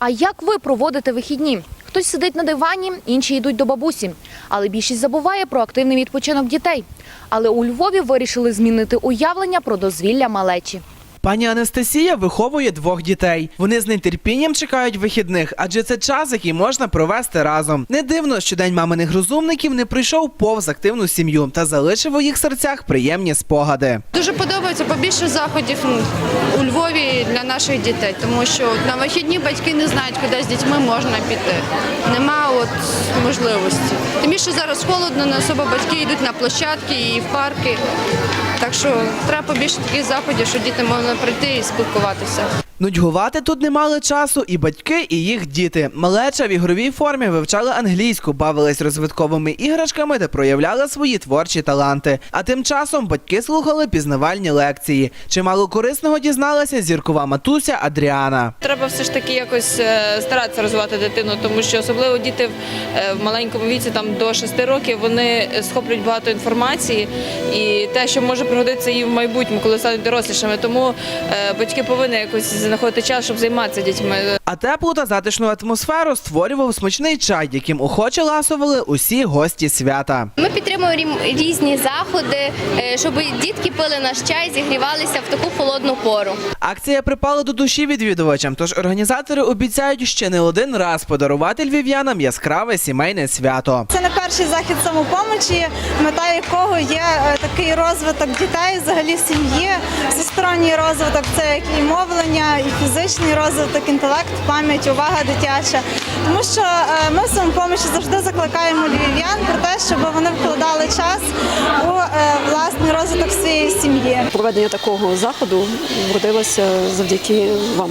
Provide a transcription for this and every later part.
А як ви проводите вихідні? Хтось сидить на дивані, інші йдуть до бабусі. Але більшість забуває про активний відпочинок дітей. Але у Львові вирішили змінити уявлення про дозвілля малечі. Пані Анастасія виховує двох дітей. Вони з нетерпінням чекають вихідних, адже це час, який можна провести разом. Не дивно, що день маминих розумників не прийшов повз активну сім'ю та залишив у їх серцях приємні спогади. Дуже подобається побільше заходів ну, у Львові наших дітей, тому що на вихідні батьки не знають, куди з дітьми можна піти. Нема от можливості. Тим більше зараз холодно, не особо батьки йдуть на площадки і в парки. Так що треба побільше таких заходів, що діти можна прийти і спілкуватися. Нудьгувати тут не мали часу і батьки, і їх діти. Малеча в ігровій формі вивчала англійську, бавилась розвитковими іграшками та проявляла свої творчі таланти. А тим часом батьки слухали пізнавальні лекції. Чимало корисного дізналася зіркова матуся Адріана. Треба все ж таки якось е, старатися розвивати дитину, тому що особливо діти в, е, маленькому віці, там до 6 років, вони схоплюють багато інформації і те, що може пригодитися їм в майбутньому, коли стануть дорослішими. Тому е, батьки повинні якось знаходити час, щоб займатися дітьми. А теплу та затишну атмосферу створював смачний чай, яким охоче ласували усі гості свята. Ми підтримуємо рім- різні заходи, е, щоб дітки пили наш чай, зігрівалися в таку холодну пору. Акція припала до душі відвідувачам, тож організатори обіцяють ще не один раз подарувати львів'янам яскраве сімейне свято. Це не перший захід самопомочі, мета якого є е, такий розвиток дітей, взагалі сім'ї, всесторонній розвиток це як і мовлення, і фізичний розвиток, інтелект, пам'ять, увага дитяча. Тому що е, ми в самопомощі завжди закликаємо львів'ян про те, щоб вони вкладали час у е, власний розвиток своєї сім'ї. проведення такого заходу вродилося завдяки вам.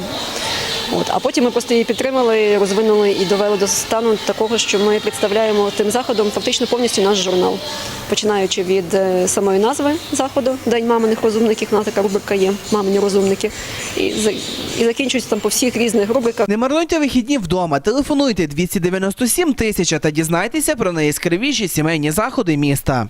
От. А потім ми просто її підтримали, розвинули і довели до стану такого, що ми представляємо тим заходом фактично повністю наш журнал, починаючи від е, самої назви заходу День маминих розумників, у нас така рубрика є Мамині розумники, і, і закінчується там по всіх різних рубриках. Не марнуйте вихідні вдома, телефонуйте 297 тисяч та дізнайтеся про найяскравіші сімейні заходи міста.